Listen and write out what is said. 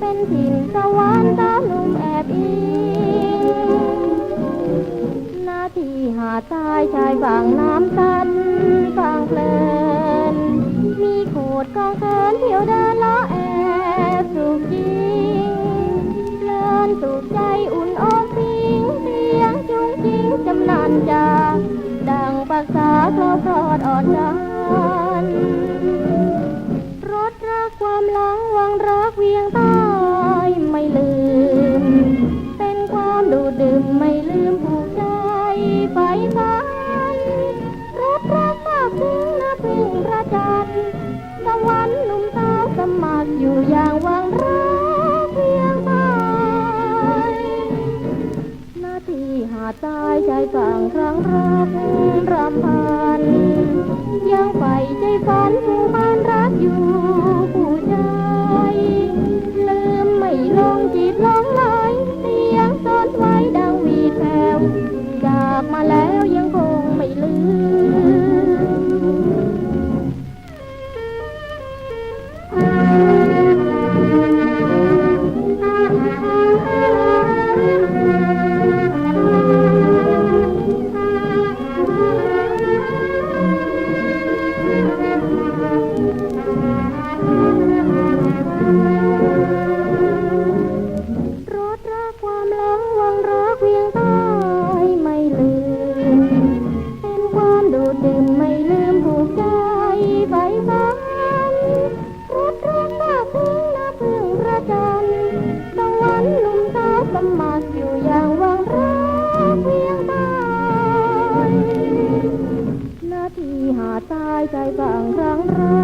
เป็นทิณสวรรค์สาวหนุ่มแอบอิงหน้าที่หาดทรายชายฝั่งน้ำตันฟังเพลิน มีโขดกองเคินเที่ยวเดินล้อแอบสุขจริงเพลินสุขใจอุ่นอกพิงเสียงจุงจริงจำนันจาดังปากษาเพราพรอดอ่อนดันรถรักความหลังวังรักเวียงต้ไอยู่อย่างวังรักเพียงใดหน้าที่หาดทรายใจฝั่งครั้งรักรำพัน ยังใฝ่ใจฝันผู้มันรักอยู่ มัครอยู่อย่างวังรักเพียงใต้หน้าที่หาตายใจฝั่งครั้งรัก